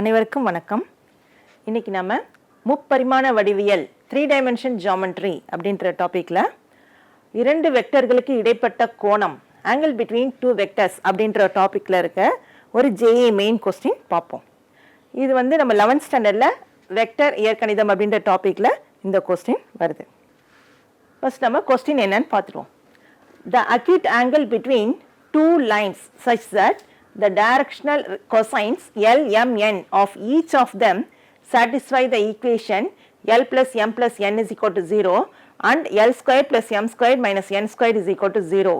அனைவருக்கும் வணக்கம். இன்னைக்கு நம்ம முப்பரிமாண வடிவியல் த்ரீ டைமென்ஷன் ஜாமெண்ட்ரி அப்படின்ற டாப்பிக்கில் இரண்டு வெக்டர்களுக்கு இடைப்பட்ட கோணம் ஆங்கிள் பிட்வீன் டூ வெக்டர்ஸ் அப்படின்ற டாப்பிக்கில் இருக்க ஒரு ஜேஏ மெயின் கொஸ்டின் பார்ப்போம். இது வந்து நம்ம லெவன்த் ஸ்டாண்டர்டில் வெக்டர் இயற்கணிதம் அப்படின்ற டாப்பிக்கில் இந்த கொஸ்டின் வருது. ஃபர்ஸ்ட் நம்ம கொஸ்டின் என்னன்னு பார்த்துருவோம். The acute angle between two lines such that the directional cosines L, M, N of each of them satisfy the equation L plus M plus N is equal to 0 and L square plus M square minus N square is equal to 0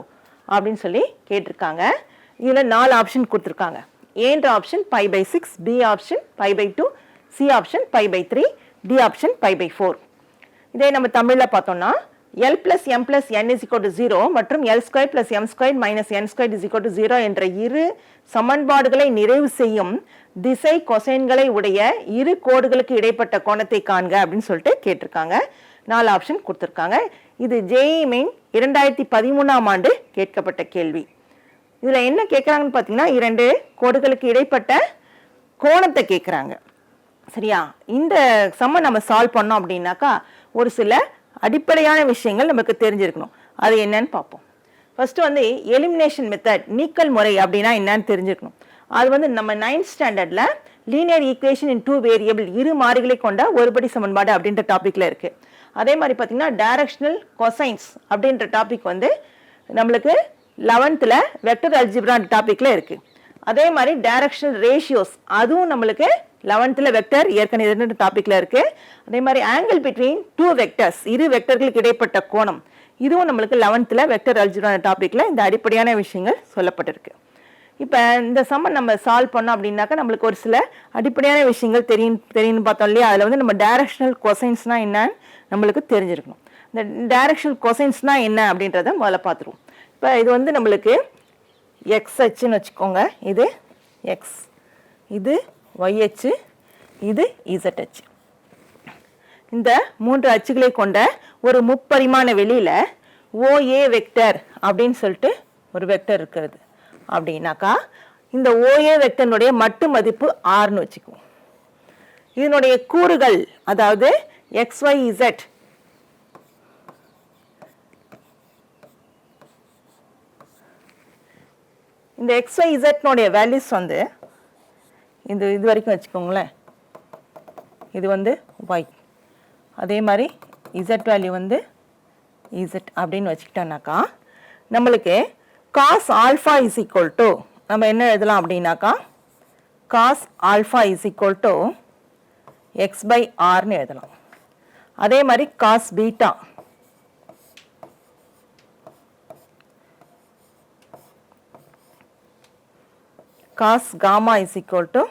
அப்படின்னு சொல்லி கேட்டிருக்காங்க இதில் நாலு option கொடுத்துருக்காங்க ஏன்ற option pi by six B option pi by two C option pi by three D option pi by four இதே நம்ம தமிழில் பார்த்தோம்னா L plus M plus N is to zero மற்றும் L square plus M square minus N square is to zero என்ற இரு சமன்பாடுகளை நிறைவு செய்யும் திசை கொசைன்களை உடைய இரு கோடுகளுக்கு இடைப்பட்ட கோணத்தை காண்க அப்படின்னு சொல்லிட்டு கேட்டிருக்காங்க. நாலு ஆப்ஷன் கொடுத்துருக்காங்க. இது ஜேஇ மெயின் இரண்டாயிரத்தி பதிமூணாம் ஆண்டு கேட்கப்பட்ட கேள்வி. இதில் என்ன கேட்குறாங்கன்னு பார்த்தீங்கன்னா இரண்டு கோடுகளுக்கு இடைப்பட்ட கோணத்தை கேட்குறாங்க. சரியா? இந்த சம்ம நம்ம சால்வ் பண்ணோம் அப்படின்னாக்கா ஒரு சில அடிப்படையான விஷயங்கள் நமக்கு தெரிஞ்சிருக்கணும். அது என்னன்னு பார்ப்போம். ஃபஸ்ட்டு வந்து எலிமினேஷன் மெத்தட் நீக்கல் முறை அப்படின்னா என்னன்னு தெரிஞ்சிருக்கணும். அது வந்து நம்ம நைன்த் ஸ்டாண்டர்டில் linear equation in two variable இரு மாறிகளை கொண்ட ஒருபடி சமன்பாடு அப்படின்ற டாப்பிக்கில் இருக்குது அதே மாதிரி பார்த்தீங்கன்னா டைரக்ஷனல் கொசைன்ஸ் அப்படின்ற டாபிக் வந்து நம்மளுக்கு லெவன்த்தில் வெக்டர் அல்ஜிப்ரான் டாப்பிக்கில் இருக்குது அதே மாதிரி டைரக்ஷனல் ரேஷியோஸ் அதுவும் நம்மளுக்கு லெவன்த்தில் வெக்டர் ஏற்கனவே டாப்பிக்கில் இருக்குது அதே மாதிரி ஆங்கிள் பிட்வீன் டூ வெக்டர்ஸ் இரு வெக்டர்களுக்கு இடைப்பட்ட கோணம். இதுவும் நம்மளுக்கு லெவன்த்தில் வெக்டர் அல்ஜிரான டாப்பிக்கில் இந்த அடிப்படையான விஷயங்கள் சொல்லப்பட்டிருக்கு. இப்போ இந்த சம்மன் நம்ம சால்வ் பண்ணோம் அப்படின்னாக்கா நம்மளுக்கு ஒரு சில அடிப்படையான விஷயங்கள் தெரியும் தெரியும்னு பார்த்தோம் இல்லையா? அதில் வந்து நம்ம டைரக்ஷனல் கொசைன்ஸ்னால் என்னன்னு நம்மளுக்கு தெரிஞ்சிருக்கணும். இந்த டைரக்ஷனல் கொசைன்ஸ்னால் என்ன அப்படின்றத முதல்ல பார்த்துருவோம். இப்போ இது வந்து நம்மளுக்கு எக்ஸ் அச்சுன்னு வச்சுக்கோங்க. இது எக்ஸ் இது ஒய் அச்சு இது இசட் அச்சு இந்த மூன்று அச்சுகளை கொண்ட ஒரு முப்பரிமாண வெளியில் ஓஏ வெக்டர் அப்படின்னு சொல்லிட்டு ஒரு வெக்டர் இருக்கிறது. அப்படின்னாக்கா இந்த ஓஏ வெக்டர்னுடைய மட்டு மதிப்பு ஆறுன்னு வச்சுக்குவோம். இதனுடைய கூறுகள் அதாவது எக்ஸ் ஒய் இசட் இந்த எக்ஸ் ஒய் இசட்னுடைய வேல்யூஸ் வந்து இந்த இது வரைக்கும் வச்சுக்கோங்களேன். இது வந்து ஒய் அதே மாதிரி இசட் வேல்யூ வந்து இசட் அப்படின்னு வச்சுக்கிட்டோம்னாக்கா நம்மளுக்கு cos alpha is equal to நம்ம என்ன எழுதலாம் அப்படின்னாக்கா cos alpha is equal to X by ஆர்னு எழுதலாம். அதே மாதிரி cos beta cos gamma is equal to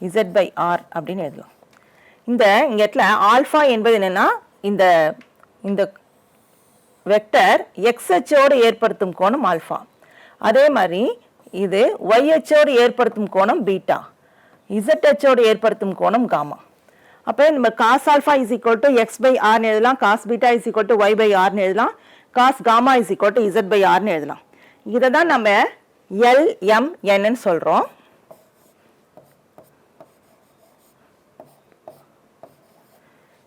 Z by R அப்படின்னு எழுதலாம். இந்த இங்கே இடத்துல ஆல்ஃபா என்பது என்னென்னா இந்த இந்த வெக்டர் எக்ஸ் அச்சோடு ஏற்படுத்தும் கோணம் ஆல்ஃபா அதே மாதிரி இது ஒய் அச்சோடு ஏற்படுத்தும் கோணம் பீட்டா இசட் அச்சோடு ஏற்படுத்தும் கோணம் காமா அப்போ நம்ம cos alpha is equal to X by ஆர்னு எழுதலாம் cos beta is equal to Y by ஆர்னு எழுதலாம் cos gamma is equal to Z by ஆர்னு எழுதலாம். இதை தான் நம்ம எல்எம்என்னு சொல்கிறோம்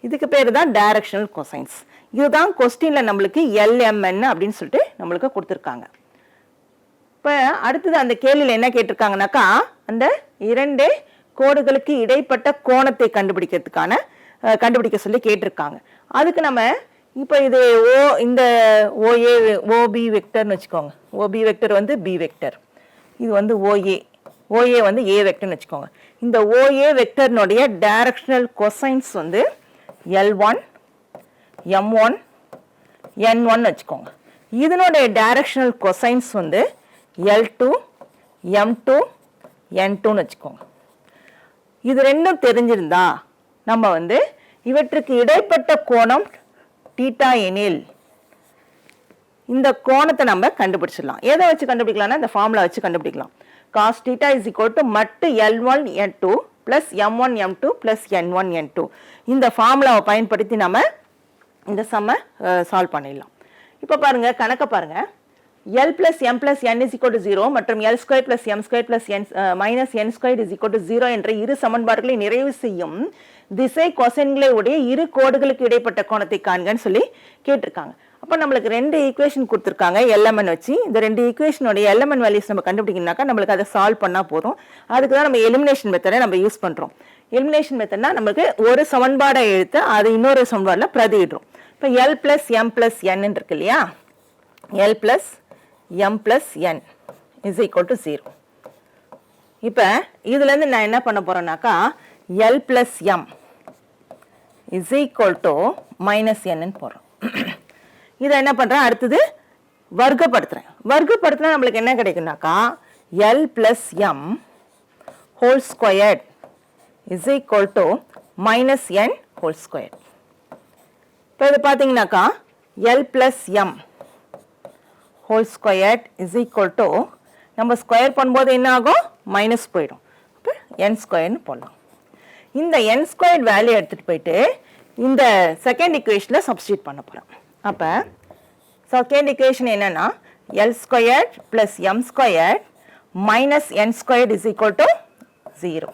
இதுக்கு பேர் தான் டைரக்ஷனல் கொசைன்ஸ் இதுதான் கொஸ்டினில் நம்மளுக்கு எல்எம்என் அப்படின்னு சொல்லிட்டு நம்மளுக்கு கொடுத்துருக்காங்க. இப்போ அடுத்தது அந்த கேள்வியில் என்ன கேட்டிருக்காங்கனாக்கா அந்த இரண்டு கோடுகளுக்கு இடைப்பட்ட கோணத்தை கண்டுபிடிக்கிறதுக்கான கண்டுபிடிக்க சொல்லி கேட்டிருக்காங்க. அதுக்கு நம்ம இப்போ இது ஓ இந்த ஓஏ ஓபி வெக்டர்னு வச்சுக்கோங்க. ஓபி வெக்டர் வந்து பி வெக்டர் இது வந்து ஓஏ ஓஏ வந்து ஏ வெக்டர்னு வச்சுக்கோங்க. இந்த ஓஏ வெக்டர்னுடைய டைரக்ஷனல் கொசைன்ஸ் வந்து L one M one N one வச்சுக்கோங்க. இதனுடைய டைரக்ஷனல் கொசைன்ஸ் வந்து L two M two N டூன்னு வச்சுக்கோங்க. இது ரெண்டும் தெரிஞ்சிருந்தா நம்ம வந்து இவற்றுக்கு இடைப்பட்ட கோணம் டீட்டா எனில் இந்த கோணத்தை நம்ம கண்டுபிடிச்சிடலாம். எதை வச்சு கண்டுபிடிக்கலாம்னா இந்த ஃபார்முலா வச்சு கண்டுபிடிக்கலாம். Cos theta is equal to மட்டு L one N two plus M one M two plus N one N two இந்த ஃபார்முலாவை பயன்படுத்தி நம்ம இந்த சம்மை சால்வ் பண்ணிடலாம். இப்போ பாருங்க கணக்கை பாருங்க. L plus M plus N is equal to zero மற்றும் L square plus M square plus N minus N square is equal to zero என்ற இரு சமன்பாடுகளை நிறைவு செய்யும். திசை கொசைன்களை உடைய இரு கோடுகளுக்கு இடைப்பட்ட கோணத்தை காண்கன்னு சொல்லி கேட்டிருக்காங்க. அப்போ நம்மளுக்கு ரெண்டு ஈக்குவேஷன் கொடுத்துருக்காங்க எல்எம்என் வச்சு. இந்த ரெண்டு ஈக்குவேஷனுடைய எல்எம்என் வேல்யூஸ் நம்ம கண்டுபிடிக்கணும்னாக்கா நம்மளுக்கு அதை சால்வ் பண்ணால் போதும். அதுக்கு தான் நம்ம எலிமினேஷன் மெத்தடை நம்ம யூஸ் பண்ணுறோம் எலிமினேஷன் மெத்தட்னா நம்மளுக்கு ஒரு சமன்பாடை எடுத்து அது இன்னொரு சமன்பாடில் பிரதியிடுறோம். இப்போ L plus M plus N இருக்கு இல்லையா? L plus M plus N is equal to zero இப்போ இதுலேருந்து நான் என்ன பண்ண போகிறேன்னாக்கா L plus M is equal to minus என்னன்னு போடுறோம். இதை என்ன பண்ணுறேன் அடுத்தது வர்க்கப்படுத்துகிறேன் வர்க்கப்படுத்தினா நம்மளுக்கு என்ன கிடைக்குனாக்கா L plus M whole squared is equal to minus N whole square இப்போ இது பார்த்தீங்கன்னாக்கா L plus M whole squared is equal to நம்ம ஸ்கொயர் பண்ணும்போது என்ன ஆகும்? மைனஸ் போயிடும். இப்போ என் ஸ்கொயர்னு போடலாம். இந்த என் ஸ்கொயர்ட் வேல்யூ எடுத்துகிட்டு போயிட்டு இந்த செகண்ட் இக்குவேஷனில் சப்ஸ்டியூட் பண்ண போகிறோம் அப்போ செகண்ட் இக்குவேஷன் என்னன்னா L squared plus M squared minus N squared is equal to zero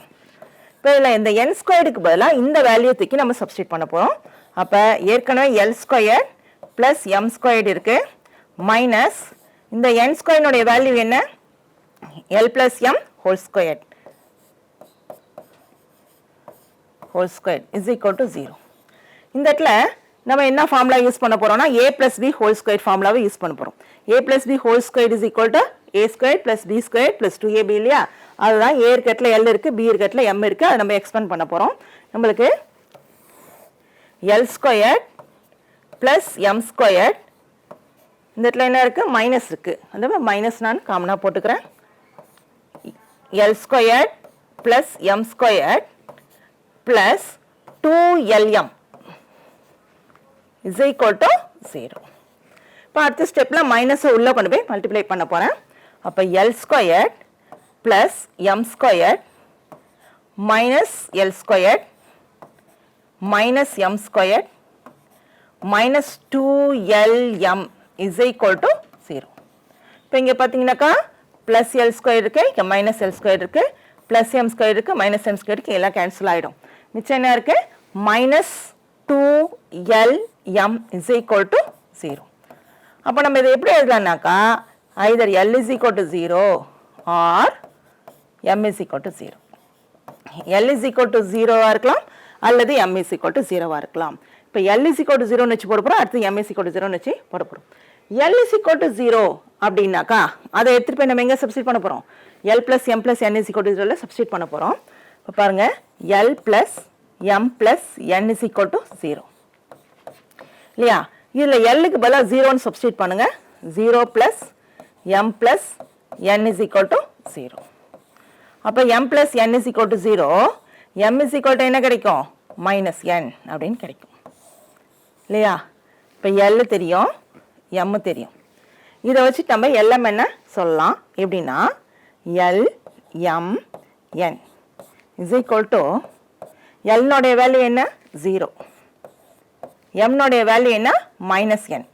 இப்போ இதில் இந்த என் ஸ்கொயர்டுக்கு பதிலாக இந்த வேல்யூ தூக்கி நம்ம சப்ஸ்டியூட் பண்ண போகிறோம் அப்போ ஏற்கனவே L square plus M squared இருக்குது மைனஸ் இந்த என் ஸ்கொயர்னுடைய வேல்யூ என்ன? L plus M whole squared whole square is equal to zero இந்த இடத்துல நம்ம என்ன ஃபார்முலா யூஸ் பண்ண போகிறோம்னா A plus B whole square ஃபார்முலாவை யூஸ் பண்ண போகிறோம் A plus B whole square is equal to A square plus B square plus two AB இல்லையா? அதுதான் ஏ இருக்கட்டில் எல் இருக்குது பி இருக்கட்டில் எம் இருக்குது அதை நம்ம எக்ஸ்பெண்ட் பண்ண போகிறோம் நம்மளுக்கு L square plus M square இந்த இடத்துல என்ன இருக்குது மைனஸ் இருக்குது அந்த மைனஸ் நான் காமனாக போட்டுக்கிறேன். L square plus M square plus two LM is equal to zero இப்போ அடுத்த ஸ்டெப்பில் மைனஸை உள்ளே கொண்டு போய் மல்டிப்ளை பண்ண போகிறேன் அப்போ L squared plus M squared minus L squared minus M squared minus two LM is equal to zero இப்போ இங்கே பார்த்தீங்கன்னாக்கா ப்ளஸ் எல் ஸ்கொயர் இருக்குது இங்கே மைனஸ் எல் ஸ்கொயர் இருக்குது plus M square minus M square எல்லாம் கேன்சல் ஆகிடும் மிச்சம் என்ன இருக்குது minus two L M is equal to zero அப்போ நம்ம இதை எப்படி எழுதலாம்னாக்கா either L is equal to zero or M is equal to zero L is equal to ஜீரோவாக இருக்கலாம் அல்லது எம் இஸ் ஈக்குவல் டு ஜீரோவாக இருக்கலாம். இப்போ எல் இஸ் ஈக்குவல் டு ஜீரோன்னு வச்சு போட போகிறோம் அடுத்து எம் இஸ் ஈக்குவல் டு ஜீரோன்னு வச்சு போட போகிறோம் L is equal to zero அப்படின்னாக்கா அதை எடுத்துகிட்டு போய் நம்ம எங்கே சப்ஸ்டிட் பண்ண போகிறோம் L plus M plus N is equal to ஜீரோவில் சப்ஸ்டியூட் பண்ண போகிறோம் இப்போ பாருங்கள் L plus M plus N is equal to zero இல்லையா? இதில் எல்லுக்கு பதிலாக ஜீரோன்னு சப்ஸ்டியூட் பண்ணுங்கள் zero plus M plus N is equal to zero அப்போ M plus N is equal to zero M is equal to என்ன கிடைக்கும்? மைனஸ் என் அப்படின்னு கிடைக்கும். இல்லையா? இப்போ எல்லு தெரியும் எம்மு தெரியும். இதை வச்சு நம்ம எல்எம் என்ன சொல்லலாம்? எப்படின்னா L M N is equal to எல்னுடைய value என்ன? ஜீரோ எம்னுடைய வேல்யூ என்ன? மைனஸ் என்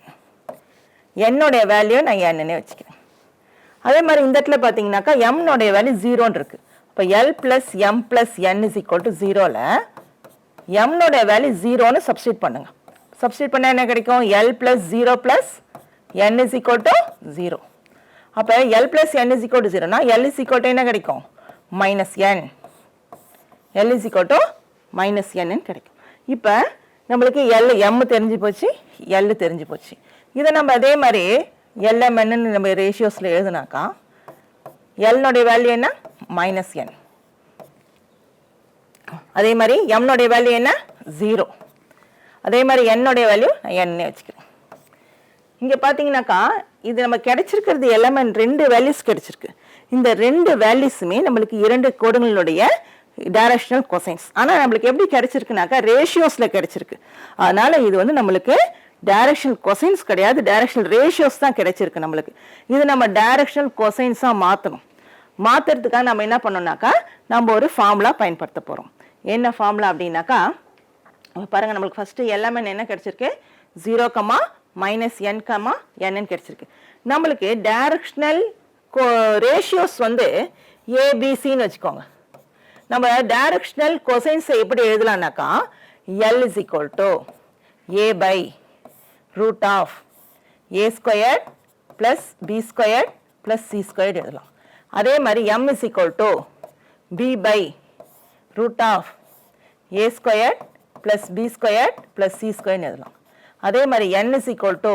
என்னுடைய வேல்யூ நான் என்னன்னே வச்சுக்கிறேன். அதே மாதிரி இந்த இடத்துல பார்த்தீங்கன்னாக்கா எம்னுடைய வேல்யூ ஜீரோன்னு இருக்குது இப்போ L plus M plus N is equal to ஜீரோவில் எம்னுடைய வேல்யூ ஜீரோன்னு சப்ஸ்டியூட் பண்ணுங்கள் சப்ஸ்டியூட் பண்ணால் என்ன கிடைக்கும்? L plus zero plus N is equal to zero அப்போ L plus N is equal to ஜீரோனா L is equal to என்ன கிடைக்கும்? Minus N L is equal to minus என்னு கிடைக்கும். இப்போ நம்மளுக்கு எல் எம் தெரிஞ்சு போச்சு எல் தெரிஞ்சு போச்சு. இதை நம்ம அதே மாதிரி எல்எம்என்னு நம்ம ரேஷியோஸில் எழுதுனாக்கா எல்னுடைய வேல்யூ என்ன? மைனஸ் என் அதே மாதிரி எம்னுடைய வேல்யூ என்ன? ஜீரோ அதே மாதிரி என்னுடைய வேல்யூ நான் என்னே வச்சுக்கிறேன். இங்கே பார்த்தீங்கன்னாக்கா இது நம்ம கிடைச்சிருக்கிறது எலமெண்ட் ரெண்டு வேல்யூஸ் கிடைச்சிருக்கு. இந்த ரெண்டு வேல்யூஸுமே நம்மளுக்கு இரண்டு கோடுகளுடைய டைரக்ஷனல் கொசைன்ஸ் ஆனால் நம்மளுக்கு எப்படி கிடைச்சிருக்குனாக்கா ரேஷியோஸில் கிடைச்சிருக்கு. அதனால் இது வந்து நம்மளுக்கு டைரக்ஷனல் கொசைன்ஸ் கிடையாது. டைரக்ஷனல் ரேஷியோஸ் தான் கிடைச்சிருக்கு நம்மளுக்கு. இது நம்ம டைரக்ஷனல் கொசைன்ஸாக மாற்றணும் மாற்றுறதுக்காக நம்ம என்ன பண்ணோம்னாக்கா நம்ம ஒரு ஃபார்முலா பயன்படுத்த போகிறோம் என்ன ஃபார்முலா அப்படின்னாக்கா பாருங்கள் நம்மளுக்கு ஃபஸ்ட்டு எல்லாமே என்ன கிடைச்சிருக்கு? Zero comma minus N comma என்னன்னு கிடச்சிருக்கு. நம்மளுக்கு டைரக்ஷனல் ரேஷியோஸ் வந்து ஏபிசின்னு வச்சுக்கோங்க. நம்ம டைரக்ஷனல் கொசைன்ஸை எப்படி எழுதலாம்னாக்கா L is equal to A by root of A square plus B square plus C square எழுதலாம். அதே மாதிரி M is equal to B by root of A square plus B square plus C ஸ்கொயர்னு எழுதலாம். அதே மாதிரி n is equal to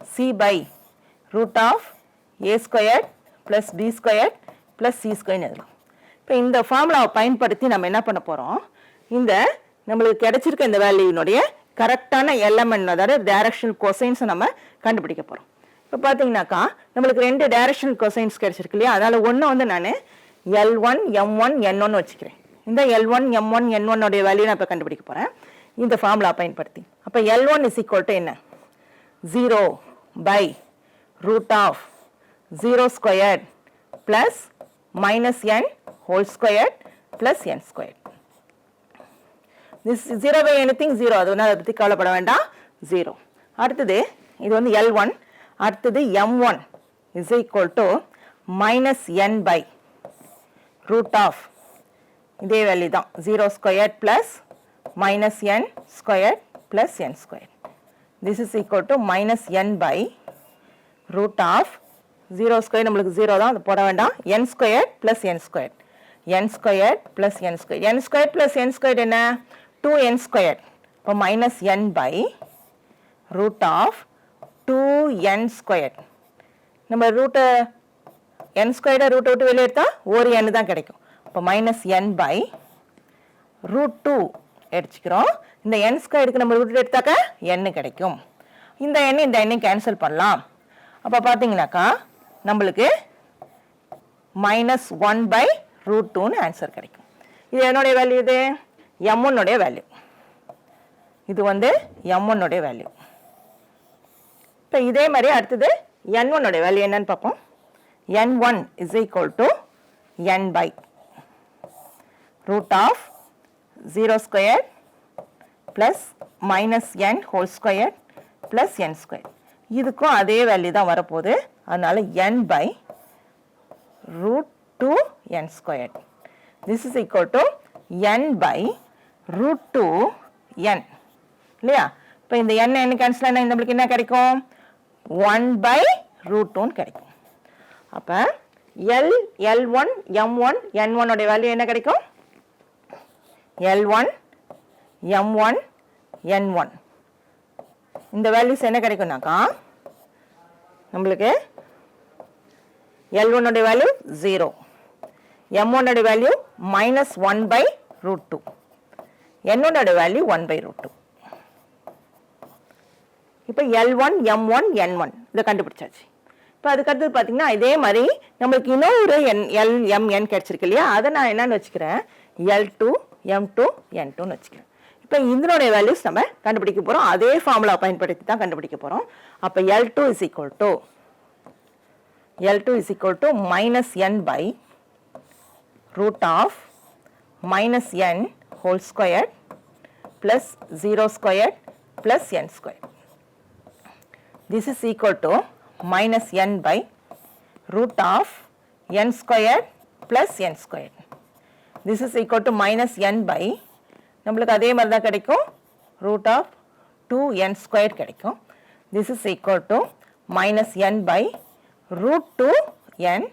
C by root of A square plus B square plus C ஸ்கொயர்னு எழுதலாம் இப்போ இந்த ஃபார்முலாவை பயன்படுத்தி நம்ம என்ன பண்ண போகிறோம் இந்த நம்மளுக்கு கிடைச்சிருக்க இந்த வேல்யூனுடைய கரெக்டான எலமெண்ட் அதாவது டேரக்ஷன் கொசைன்ஸை நம்ம கண்டுபிடிக்க போகிறோம் இப்போ பார்த்தீங்கன்னாக்கா நம்மளுக்கு ரெண்டு டேரக்ஷன் கொசைன்ஸ் கிடைச்சிருக்கு இல்லையா? அதனால் ஒன்று வந்து நான் L one M one N one வச்சுக்கிறேன். இந்த L one M one N ஒன்னுடைய value நான் இப்போ கண்டுபிடிக்க போகிறேன் இந்த ஃபார்முலா பயன்படுத்தி. அப்போ L one is equal to என்ன? Zero by root of zero square plus minus N whole square plus N square zero by anything zero அது வந்து அதை பற்றி கவலைப்பட வேண்டாம். ஜீரோ அடுத்தது இது வந்து எல் ஒன் அடுத்தது M one is equal to minus N by root of இதே வேல்யூ தான். Zero square plus minus N square plus n square this is equal to minus N by root of zero square நம்மளுக்கு zero தான். அது போட வேண்டாம். n square plus n square N square plus N square N square plus n square என்ன? Two N இப்போ minus n by root of two N நம்ம root என் ஸ்கொயரை ரூட்டை விட்டு வெளியே எடுத்தால் ஒரு n தான் கிடைக்கும். இப்போ minus n by root two எடுத்துக்கிறோம். இந்த என் ஸ்கொயருக்கு நம்ம ரூட் எடுத்தாக்க என் கிடைக்கும். இந்த எண்ணை இந்த எண்ணை கேன்சல் பண்ணலாம். அப்போ பார்த்தீங்கன்னாக்கா நம்மளுக்கு மைனஸ் ஒன் பை ரூட் டூன்னு ஆன்சர் கிடைக்கும். இது என்னுடைய வேல்யூ இது? எம் ஒன்னுடைய வேல்யூ இது வந்து எம் ஒன்னுடைய வேல்யூ இப்போ இதே மாதிரி அடுத்தது என் ஒன்னுடைய வேல்யூ என்னன்னு பார்ப்போம். N one is equal to N by root of zero square plus minus N whole square plus N square இதுக்கும் அதே வேல்யூ தான் வரப்போகுது. அதனால் N by root two N square this is equal to N by root two N இல்லையா? இப்போ இந்த என் என்ன cancel என்ன நம்மளுக்கு என்ன கிடைக்கும்? ஒன் பை ரூட் டூன்னு கிடைக்கும். அப்போ L L one M one N ஒன்னோடைய value என்ன கிடைக்கும்? L one M one N one இந்த வேல்யூஸ் என்ன கிடைக்கும்னாக்கா நம்மளுக்கு எல் ஒன்னோடைய வேல்யூ ஜீரோ எம் ஒன்னோட value minus one by root two என்னோட value one by root two இப்போ L one M one N one இதை கண்டுபிடிச்சாச்சு. இப்போ அதுக்கடுத்தது பார்த்தீங்கன்னா இதே மாதிரி நம்மளுக்கு இன்னொரு என் எல் எம் என் கிடச்சிருக்கு இல்லையா? அதை நான் என்னன்னு வச்சுக்கிறேன். L two M two N டூன்னு வச்சுக்கலாம் இப்போ இதனுடைய வேல்யூஸ் நம்ம கண்டுபிடிக்க போகிறோம் அதே ஃபார்முலா பயன்படுத்தி தான் கண்டுபிடிக்க போகிறோம் அப்போ L two is equal to L two is equal to minus N by root of minus N whole square plus zero square plus N square this is equal to minus N by root of N square plus N square This is equal to minus n by நம்மளுக்கு அதே மாதிரி தான் கிடைக்கும். Root of two N square கிடைக்கும். This is equal to minus N by root two N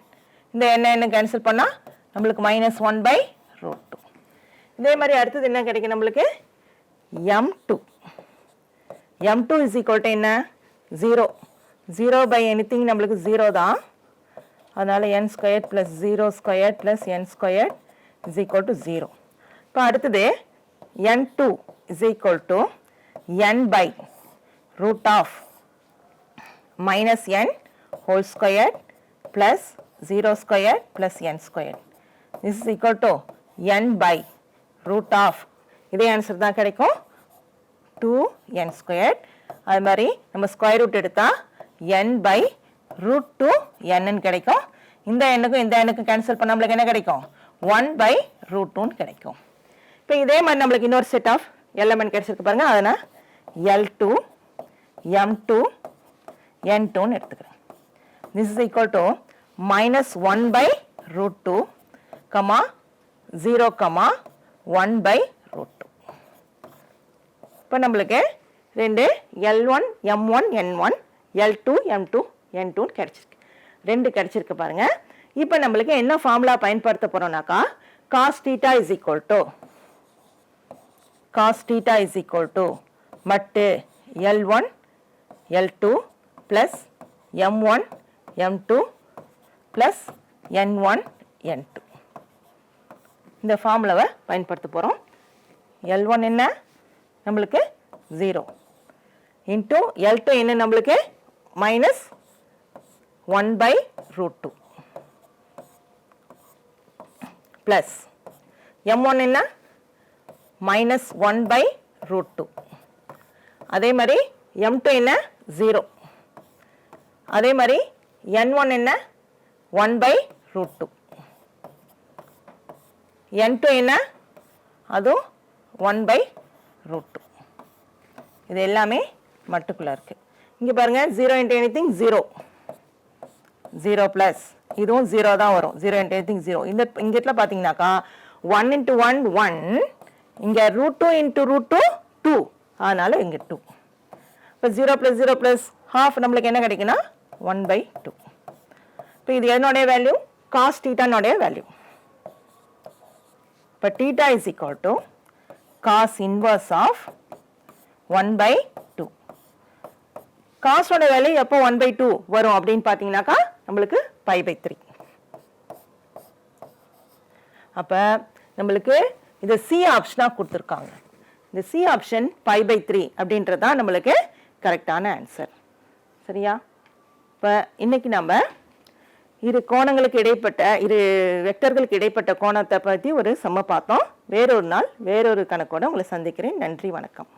இந்த என்ன என்ன cancel பண்ணால் நம்மளுக்கு minus one by root two இதே மாதிரி அடுத்தது என்ன கிடைக்கும் நம்மளுக்கு? M two M two is equal to என்ன? Zero zero by anything நம்மளுக்கு ஜீரோ தான். அதனால் N square plus zero square plus N square is equal to zero இப்போ அடுத்தது N two is equal to N by root of minus N whole square plus zero square plus N square this is equal to N by root of இதே answer தான் கிடைக்கும். Two N square அது மாதிரி நம்ம square root எடுத்தால் என் by root two என்னன்னு கிடைக்கும். இந்த எண்ணுக்கும் இந்த எண்ணுக்கும் கேன்சல் பண்ண நம்மளுக்கு என்ன கிடைக்கும்? ஒன் பை ரூட் டூன்னு கிடைக்கும். இப்போ இதே மாதிரி நம்மளுக்கு இன்னொரு செட் ஆஃப் எலமெண்ட் கிடைச்சிருக்கு பாருங்கள் அதை நான் L two M two N டூன்னு எடுத்துக்கிறேன். This is equal to minus one by root two comma zero comma one by root two இப்போ நம்மளுக்கு ரெண்டு L one M one N one L two M two N டூன்னு கிடச்சிருக்கு. ரெண்டு கிடச்சிருக்கு பாருங்கள் இப்போ நம்மளுக்கு என்ன ஃபார்முலா பயன்படுத்த போகிறோம்னாக்கா cos theta is equal to cos theta is equal to mod L one L two plus M one M two plus N one N two இந்த ஃபார்முலாவை பயன்படுத்த போகிறோம் எல் ஒன் என்ன? நம்மளுக்கு ஜீரோ இன்ட்டு எல் டூ என்ன நம்மளுக்கு? Minus one by root two plus M one என்ன? Minus one by root two அதே மாதிரி எம் டூ என்ன? ஜீரோ அதே மாதிரி என் ஒன் என்ன? One by root two N two என்ன? அதுவும் ஒன் பை ரூட் டூ இது எல்லாமே மட்டுக்குள்ளே இருக்குது இங்கே பாருங்கள் zero into anything zero zero plus இதுவும் ஜீரோ தான் வரும். Zero into anything zero இந்த இங்கேட்டில் பார்த்தீங்கன்னாக்கா ஒன் இன்ட்டு ஒன் ஒன் இங்கே root two into root two two அதனால் இங்கே டூ இப்போ zero plus zero plus half நம்மளுக்கு என்ன கிடைக்குன்னா ஒன் பை டூ இப்போ இது என்னுடைய வேல்யூ காஸ் டீட்டானுடைய வேல்யூ இப்போ theta is equal to cos inverse of one by two காஸ்டோட value எப்போ ஒன் பை டூ வரும் அப்படின்னு பார்த்தீங்கன்னாக்கா நம்மளுக்கு பை பை த்ரீ அப்போ நம்மளுக்கு இந்த சி ஆப்ஷனாக கொடுத்துருக்காங்க. இந்த C option pi by three அப்படின்றது தான் நம்மளுக்கு கரெக்டான ஆன்சர் சரியா? இப்போ இன்னைக்கு நம்ம இரு கோணங்களுக்கு இடைப்பட்ட இரு வெக்டர்களுக்கு இடைப்பட்ட கோணத்தை பற்றி ஒரு செம்ம பார்த்தோம். வேறொரு நாள் வேறொரு கணக்கோட உங்களை சந்திக்கிறேன். நன்றி வணக்கம்.